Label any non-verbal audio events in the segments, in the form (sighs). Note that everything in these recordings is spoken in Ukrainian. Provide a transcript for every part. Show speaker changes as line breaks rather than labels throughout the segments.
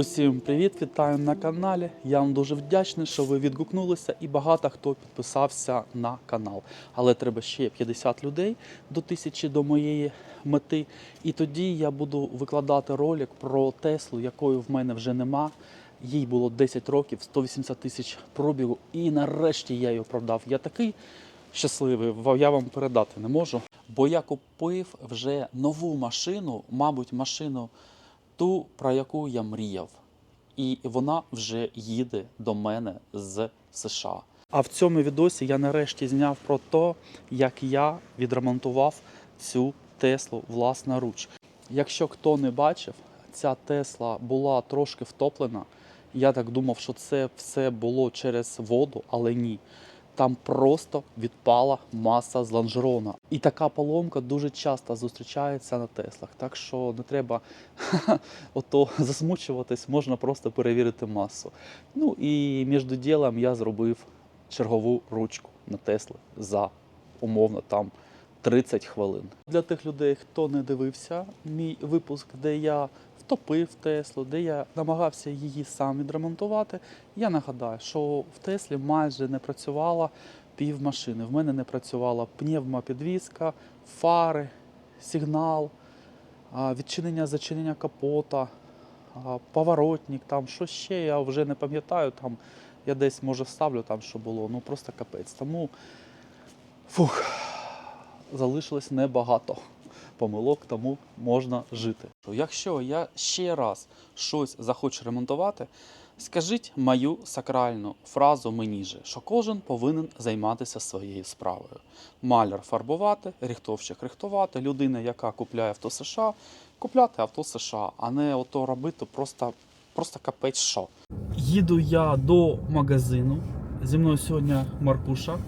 Усім привіт, вітаю на каналі. Я вам дуже вдячний, що ви відгукнулися, і багато хто підписався на канал. Але треба ще 50 людей до тисячі до моєї мети. І тоді я буду викладати ролик про Теслу, якої в мене вже нема. Їй було 10 років, 180 тисяч пробігу, і нарешті я її продав. Я такий щасливий, я вам передати не можу. Бо я купив вже нову машину, мабуть, машину ту, про яку я мріяв. І вона вже їде до мене з США. А в цьому відосі я нарешті зняв про те, як я відремонтував цю Теслу власноруч. Якщо хто не бачив, ця Тесла була трошки втоплена. Я так думав, що це все було через воду, але ні. Там просто відпала маса з лонжерона. І така поломка дуже часто зустрічається на Теслах. Так що не треба (laughs) ото засмучуватись, можна просто перевірити масу. Ну і між ділом я зробив чергову ручку на Тесли за умовно там 30 хвилин. Для тих людей, хто не дивився мій випуск, де я втопив Теслу, де я намагався її сам відремонтувати. Я нагадаю, що в Теслі майже не працювала пів машини. В мене не працювала пневмопідвізка, фари, сигнал, відчинення зачинення капота, поворотник, там що ще, я вже не пам'ятаю. Там я десь може вставлю там, що було. Ну просто капець. Тому фух, залишилось небагато помилок, тому можна жити. Якщо я ще раз щось захочу ремонтувати, скажіть мою сакральну фразу мені же, що кожен повинен займатися своєю справою. Маляр фарбувати, рихтовщик рихтувати, людина, яка купляє авто США, купляти авто США, а не ото робити просто, просто капець що. Їду я до магазину. Зі мною сьогодні Маркуша,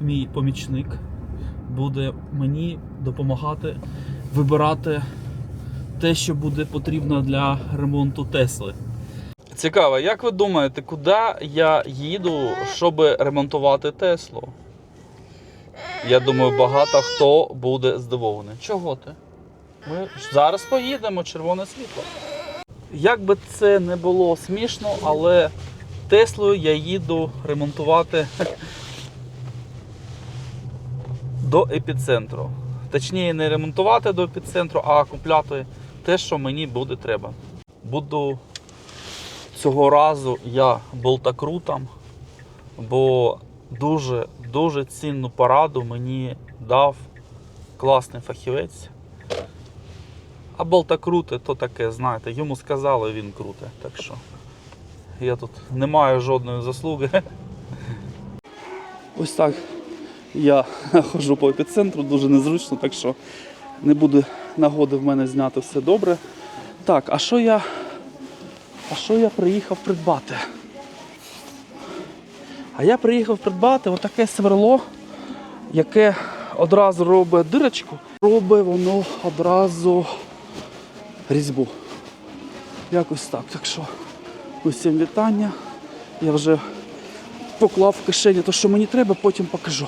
мій помічник, буде мені допомагати вибирати те, що буде потрібно для ремонту Тесли. Цікаво, як ви думаєте, куди я їду, щоб ремонтувати Теслу? Я думаю, багато хто буде здивований. Чого ти? Ми зараз поїдемо, червоне світло. Як би це не було смішно, але Теслою я їду ремонтувати до епіцентру. Точніше, не ремонтувати до епіцентру, а купляти те, що мені буде треба. Буду цього разу я болтакрутом, бо дуже дуже цінну пораду мені дав класний фахівець. А болтакрути то таке, знаєте, йому сказали, він круте. Так що я тут не маю жодної заслуги. (laughs) Ось так я (laughs) ходжу по епіцентру, дуже незручно, так що не буде нагоди в мене зняти все добре. Так, а що я. А що я приїхав придбати? А я приїхав придбати отаке сверло, яке одразу робить дирочку, робить воно одразу різьбу. Якось так. Так що усім вітання. Я вже поклав в кишені те, що мені треба, потім покажу.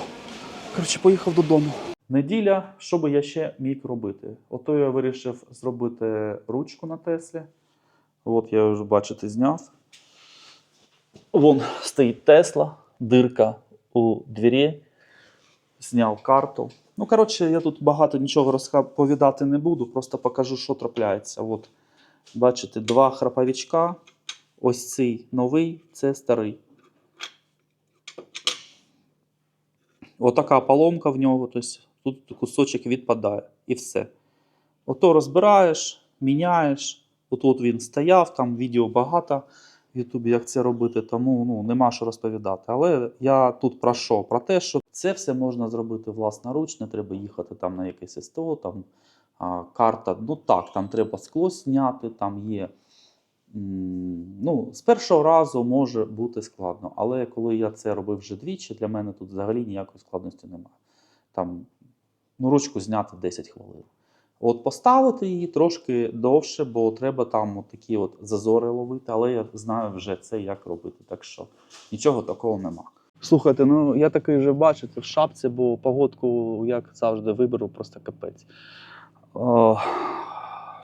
Коротше, поїхав додому. Неділя, що би я ще міг робити? Ото я вирішив зробити ручку на Теслі. От я вже, бачите, зняв. Вон стоїть Тесла, дирка у двері. Зняв карту. Ну, коротше, я тут багато нічого розповідати не буду, просто покажу, що трапляється. От, бачите, два храповичка. Ось цей новий, це старий. Отака поломка в нього, тобто тут кусочок відпадає і все. Ото розбираєш, міняєш. Отут він стояв, там відео багато в Ютубі, як це робити, тому ну, нема що розповідати. Але я тут про що? Про те, що це все можна зробити власноруч, не треба їхати там на якесь СТО, там а, карта. Ну так, там треба скло зняти, там є. Ну, з першого разу може бути складно, але коли я це робив вже двічі, для мене тут взагалі ніякої складності немає. Там ну, ручку зняти в 10 хвилин. От поставити її трошки довше, бо треба там от такі от зазори ловити, але я знаю вже це, як робити. Так що нічого такого нема. Слухайте, ну я такий вже бачите в шапці, бо погодку, як завжди, виберу просто капець.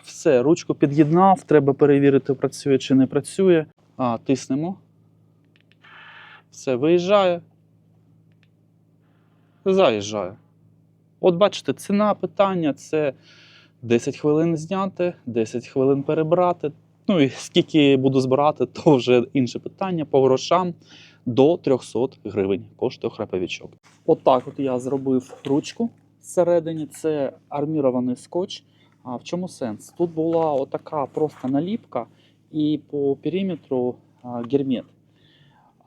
Все, ручку під'єднав, треба перевірити, працює чи не працює. А, тиснемо. Все, виїжджає. Заїжджає. От бачите, ціна питання це 10 хвилин зняти, 10 хвилин перебрати. Ну і скільки буду збирати, то вже інше питання. По грошам до 300 гривень коштує храповичок. Отак от я зробив ручку всередині. Це армірований скотч. А в чому сенс? Тут була отака просто наліпка і по периметру гермет.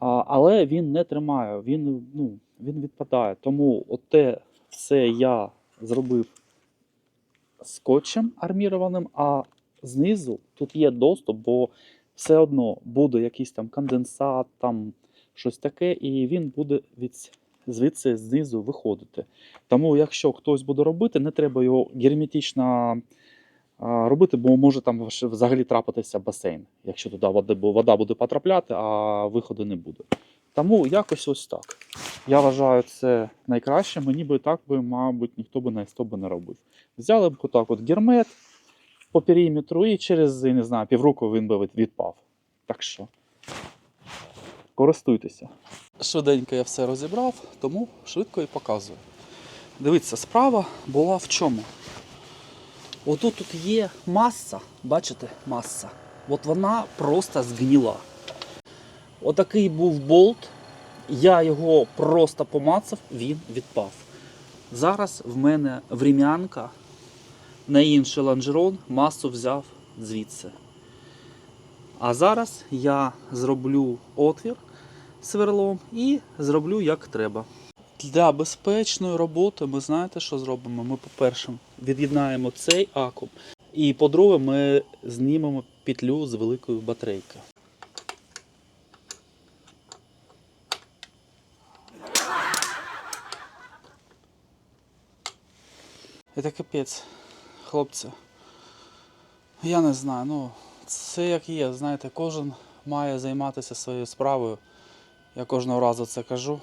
Але він не тримає, він, ну, він відпадає. Тому оте все я зробив скотчем армірованим, а знизу тут є доступ, бо все одно буде якийсь там конденсат, там щось таке, і він буде від, звідси знизу виходити. Тому, якщо хтось буде робити, не треба його герметично робити, бо може там взагалі трапитися басейн, якщо туди вода, вода буде потрапляти, а виходу не буде. Тому якось ось так. Я вважаю це найкраще. Мені би так би, мабуть, ніхто би на 100 би не робив. Взяли б отак от гермет по периметру, і через, не знаю, півроку він би відпав. Так що користуйтеся. Швиденько я все розібрав, тому швидко і показую. Дивіться, справа була в чому? Отут тут є маса, бачите, маса. От вона просто згніла. Отакий був болт. Я його просто помацав, він відпав. Зараз в мене врем'янка на інший лонжерон масу взяв звідси. А зараз я зроблю отвір сверлом і зроблю як треба. Для безпечної роботи ми знаєте, що зробимо? Ми, по-перше, від'єднаємо цей акум, і по-друге, ми знімемо петлю з великої батарейки. Це капець, хлопці. Я не знаю, ну це як є, знаєте, кожен має займатися своєю справою. Я кожного разу це кажу.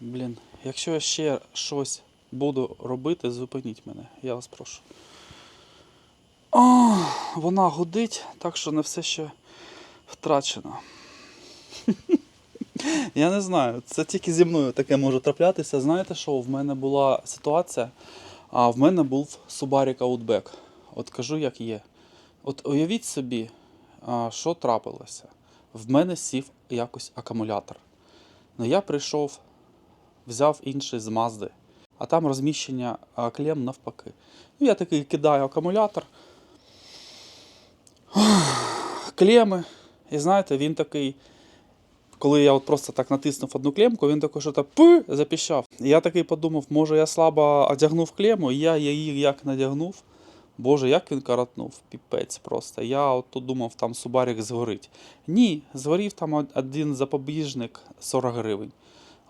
Блін, якщо я ще щось буду робити, зупиніть мене, я вас прошу. О, вона гудить, так що не все ще втрачено. Я не знаю, це тільки зі мною таке може траплятися. Знаєте що, в мене була ситуація, а в мене був Subaru Outback. От кажу, як є. От уявіть собі, що трапилося. В мене сів якось акумулятор. Ну я прийшов, взяв інший з Мазди, а там розміщення клем навпаки. Ну, я такий кидаю акумулятор. (sighs) Клеми. І знаєте, він такий. Коли я от просто так натиснув одну клемку, він такий що запіщав. І я такий подумав, може я слабо одягнув клему, і я її як надягнув. Боже, як він каратнув, піпець просто. Я от тут думав, там Субарік згорить. Ні, згорів там один запобіжник 40 гривень.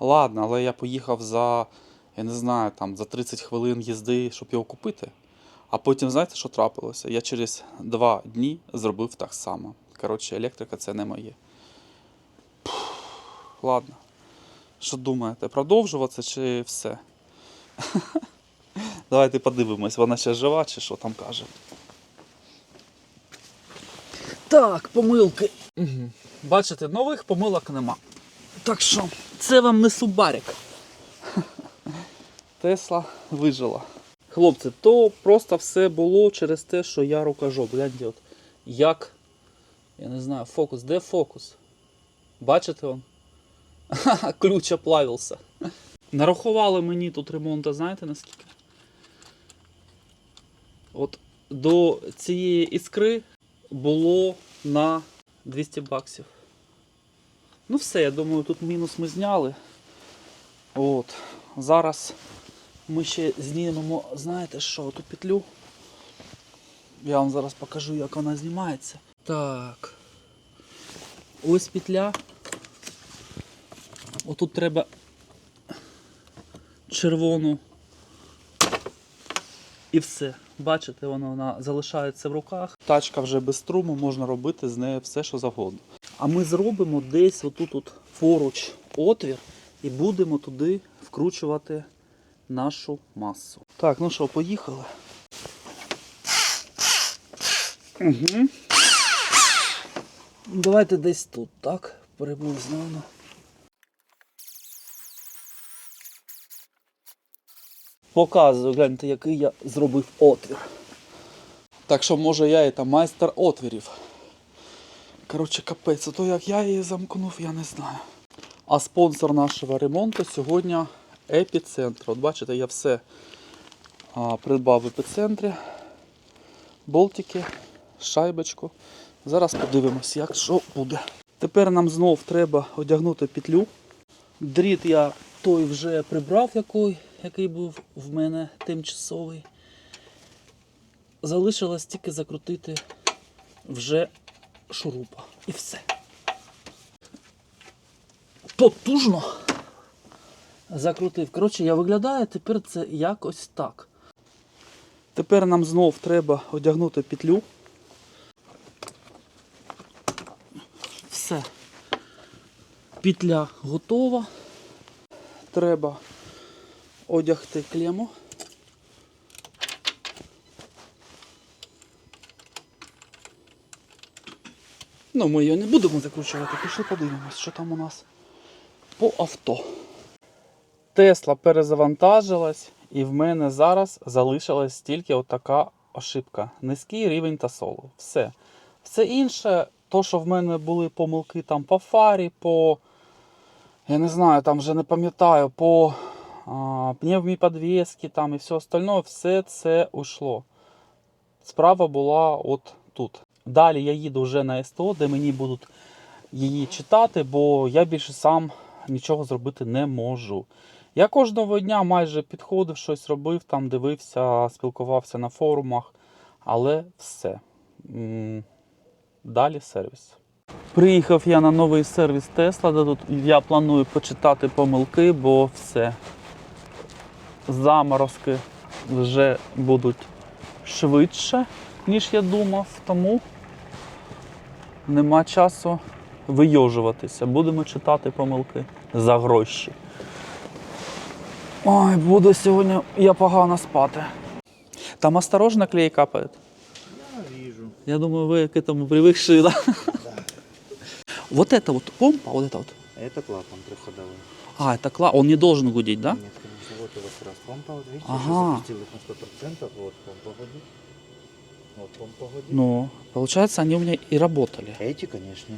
Ладно, але я поїхав за, я не знаю, там за 30 хвилин їзди, щоб його купити. А потім, знаєте, що трапилося? Я через два дні зробив так само. Коротше, електрика це не моє. Пф, Ладно. Що думаєте, продовжувати чи все? (laughs) Давайте подивимось, вона ще жива чи що там каже. Так, помилки. Угу. Бачите, нових помилок нема. Так що, це вам не субарик. (laughs) Тесла вижила. Хлопці, то просто все було через те, що я рукожоп. Гляньте, от як. Я не знаю, фокус. Де фокус? Бачите он? (laughs) Ключ оплавився. Нарахували мені тут ремонту, знаєте наскільки? От до цієї іскри було на 200 баксів. Ну все, я думаю, тут мінус ми зняли. От. Зараз ми ще знімемо, знаєте що, ту петлю. Я вам зараз покажу, як вона знімається. Так. Ось петля. Отут треба червону. І все. Бачите, вона, вона залишається в руках. Тачка вже без струму, можна робити з нею все, що завгодно. А ми зробимо десь отут от поруч отвір і будемо туди вкручувати нашу масу. Так, ну що, поїхали. Угу. Давайте десь тут, так? Приблизно. Показую, гляньте, який я зробив отвір. Так що, може, я і там майстер отвірів. Коротше, капець, то як я її замкнув, я не знаю. А спонсор нашого ремонту сьогодні епіцентр. От бачите, я все а, придбав в епіцентрі. Болтики, шайбочку. Зараз подивимось, як що буде. Тепер нам знов треба одягнути петлю. Дріт я той вже прибрав, який, який був в мене тимчасовий. Залишилось тільки закрутити вже шурупа. І все. Потужно закрутив. Коротше, я виглядаю тепер це якось так. Тепер нам знов треба одягнути петлю. Все. Петля готова. Треба одягти клему. Ну, ми її не будемо закручувати, пішли подивимось, що там у нас по авто. Тесла перезавантажилась, і в мене зараз залишилась тільки отака ошибка. Низький рівень тасолу. Все. Все інше, то, що в мене були помилки там по фарі, по. Я не знаю, там вже не пам'ятаю, по а, пневмоподвески там і все остальне, все це ушло. Справа була от тут. Далі я їду вже на СТО, де мені будуть її читати, бо я більше сам нічого зробити не можу. Я кожного дня майже підходив, щось робив, там дивився, спілкувався на форумах, але все. Далі сервіс. Приїхав я на новий сервіс Тесла, де тут я планую почитати помилки, бо все Заморозки вже будуть швидше, ніж я думав, тому нема часу вийожуватися. Будемо читати помилки за гроші. Ой, буду сьогодні я погано спати. Там осторожно клей капает.
Я вижу.
Я думаю, вы к этому привыкшие, да? (laughs) Вот это вот помпа, вот это вот.
Это клапан трехходовой.
А, это кла... Он не должен гудеть, да?
Нет, у вас раз помпа, вот видите,
Ага.
запустил их на 100%, вот помпа гудит. Вот помпа гудит.
Ну, получается, они у меня и работали.
Эти, конечно.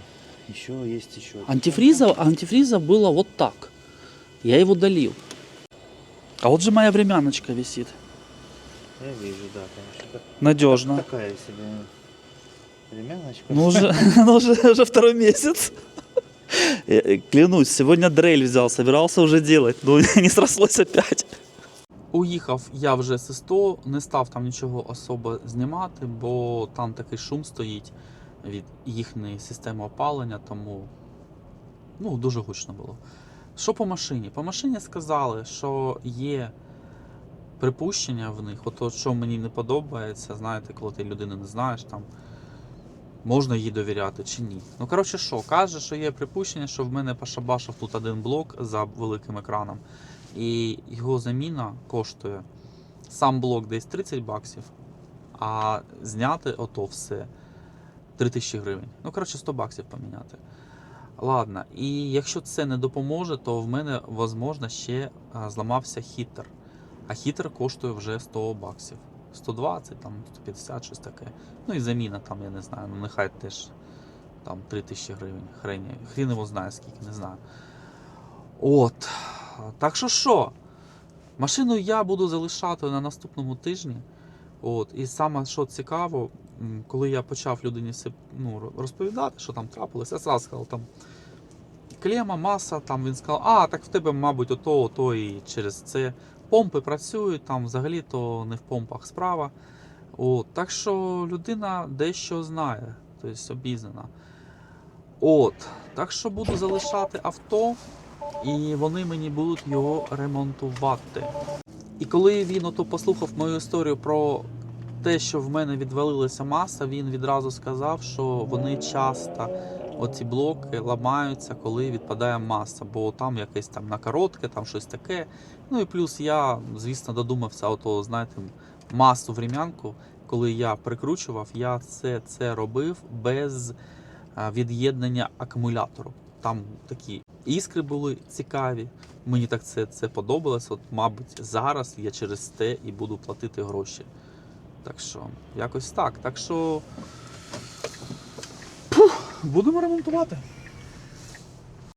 Еще есть еще.
Антифриза, антифриза было вот так. Я его долил. А вот же моя времяночка висит.
Я вижу, да, конечно.
Надежно.
Такая себе ремяночка.
Ну уже, (laughs) ну уже, уже второй месяц. Э, Клянусь, сегодня дрель взял, собирался уже делать, но (laughs) не срослось опять. Уїхав я вже з СТО, не став там нічого особо знімати, бо там такий шум стоїть від їхньої системи опалення, тому ну, дуже гучно було. Що по машині? По машині сказали, що є припущення в них, от, що мені не подобається, знаєте, коли ти людину не знаєш, там можна їй довіряти чи ні. Ну, коротше, що, каже, що є припущення, що в мене пошабашив тут один блок за великим екраном, і його заміна коштує сам блок десь 30 баксів, а зняти ото все 3000 гривень. Ну, коротше, 100 баксів поміняти. Ладно, і якщо це не допоможе, то в мене, можливо, ще зламався хітер. А хітер коштує вже 100 баксів. 120, там 150, щось таке. Ну і заміна там, я не знаю, ну нехай теж там 3000 гривень. Хрень, хрін його знає скільки, не знаю. От. Так що що? Машину я буду залишати на наступному тижні. От. І саме що цікаво, коли я почав людині все ну, розповідати, що там трапилося, я зразу сказав, там клема, маса, там він сказав, а, так в тебе, мабуть, ото, ото і через це. Помпи працюють, там взагалі то не в помпах справа. От, так що людина дещо знає, тобто обізнана. От, так що буду залишати авто, і вони мені будуть його ремонтувати. І коли він ото послухав мою історію про те, що в мене відвалилася маса, він відразу сказав, що вони часто оці блоки ламаються, коли відпадає маса, бо там якесь там на коротке, там щось таке. Ну і плюс я, звісно, додумався, ото, знаєте, масу врем'янку, коли я прикручував, я це, це робив без від'єднання акумулятору. Там такі іскри були цікаві. Мені так це, це подобалось. От, мабуть, зараз я через те і буду платити гроші. Так що, якось так. Так що. Пух, будемо ремонтувати.